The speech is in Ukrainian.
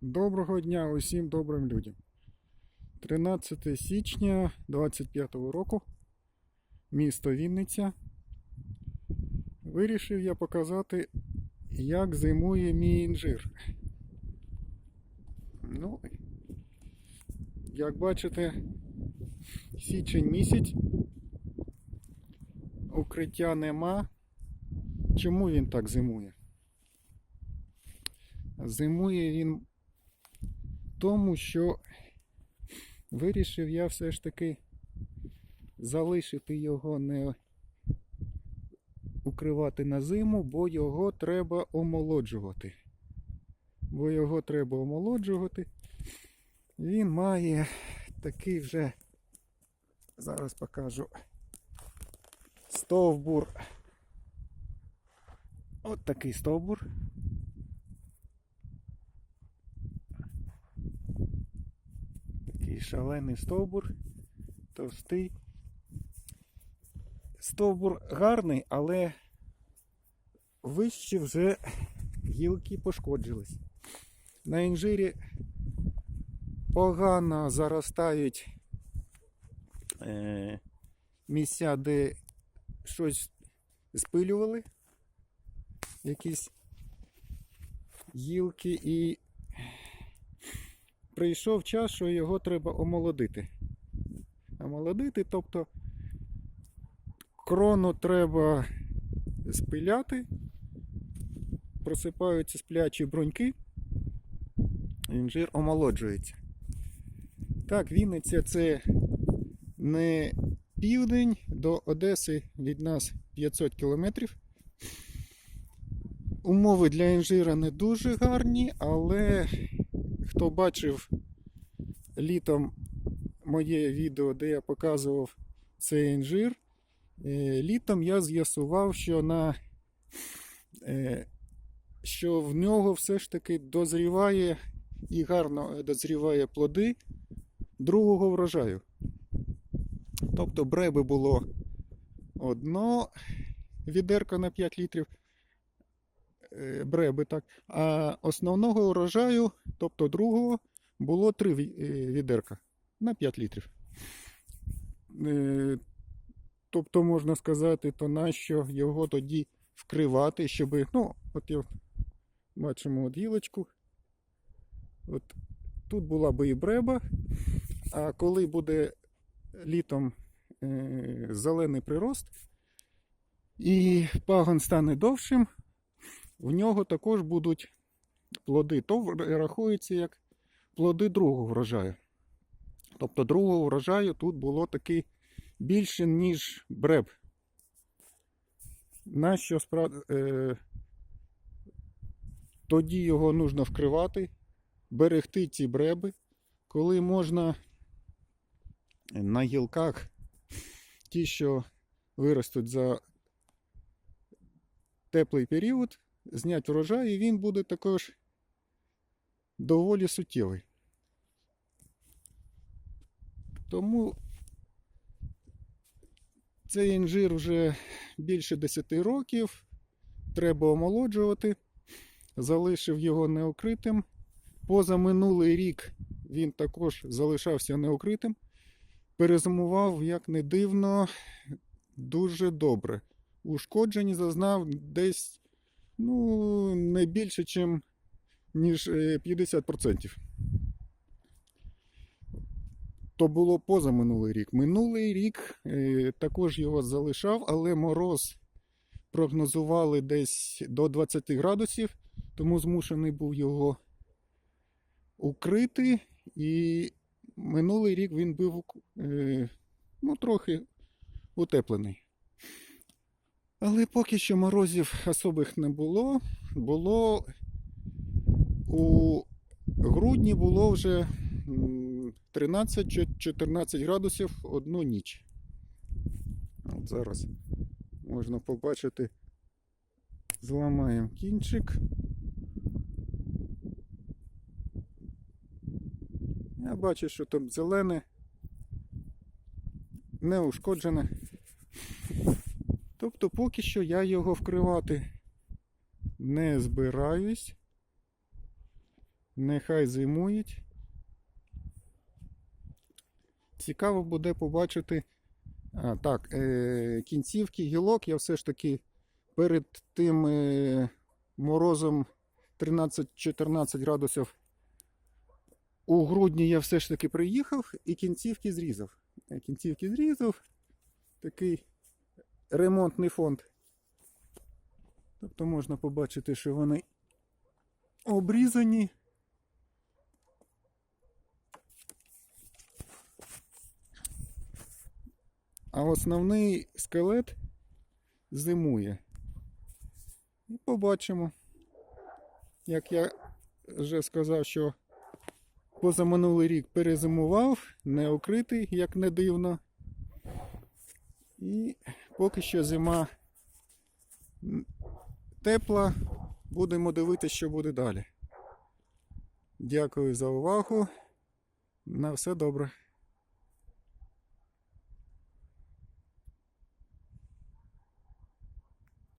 Доброго дня усім добрим людям. 13 січня 25 року, місто Вінниця. Вирішив я показати, як зимує мій інжир. Ну, як бачите, січень місяць, укриття нема. Чому він так зимує? Зимує він тому, що вирішив я все ж таки залишити його не укривати на зиму, бо його треба омолоджувати. Бо його треба омолоджувати. Він має такий вже, зараз покажу, стовбур. От такий стовбур. Такий шалений стовбур, товстий. Стовбур гарний, але вище вже гілки пошкоджились. На інжирі погано заростають е, місця, де щось спилювали, якісь гілки і прийшов час, що його треба омолодити. Омолодити, тобто крону треба спиляти, просипаються сплячі бруньки, інжир омолоджується. Так, Вінниця це не південь до Одеси від нас 500 кілометрів. Умови для інжира не дуже гарні, але хто бачив літом моє відео, де я показував цей інжир, е, літом я з'ясував, що на е, що в нього все ж таки дозріває і гарно дозріває плоди другого врожаю. Тобто бреби було одно відерко на 5 літрів. Е, Бреби, так. А основного урожаю, тобто другого, було 3 відерка на 5 літрів. Е, Тобто, можна сказати, то нащо його тоді вкривати, щоб. Ну, от я бачимо от гілочку. От тут була би і бреба, а коли буде літом е, зелений прирост, і пагон стане довшим, в нього також будуть плоди. То рахується як плоди другого врожаю. Тобто другого врожаю тут було таки більше, ніж бреб. Нащо справ... е... тоді його нужно вкривати, берегти ці бреби, коли можна на гілках ті, що виростуть за теплий період, зняти врожай, і він буде також доволі суттєвий. Тому цей інжир вже більше 10 років. Треба омолоджувати. Залишив його неокритим. Поза минулий рік він також залишався неокритим. Перезимував, як не дивно, дуже добре. Ушкоджень зазнав десь ну, не більше, ніж 50%. То було поза минулий рік. Минулий рік е, також його залишав, але мороз прогнозували десь до 20 градусів, тому змушений був його укрити. І минулий рік він був е, ну, трохи утеплений. Але поки що морозів особих не було. Було у грудні було вже. 13-14 градусів одну ніч. От зараз можна побачити, зламаємо кінчик. Я бачу, що там зелене, не ушкоджене. Тобто поки що я його вкривати не збираюсь. Нехай зимують. Цікаво буде побачити. А, так, е, кінцівки гілок я все ж таки перед тим е, морозом 13-14 градусів у грудні я все ж таки приїхав і кінцівки зрізав. Кінцівки зрізав. Такий ремонтний фонд. Тобто можна побачити, що вони обрізані. А основний скелет зимує. І побачимо. Як я вже сказав, що позаминулий рік перезимував, не укритий, як не дивно. І поки що зима тепла. Будемо дивитися, що буде далі. Дякую за увагу. На все добре.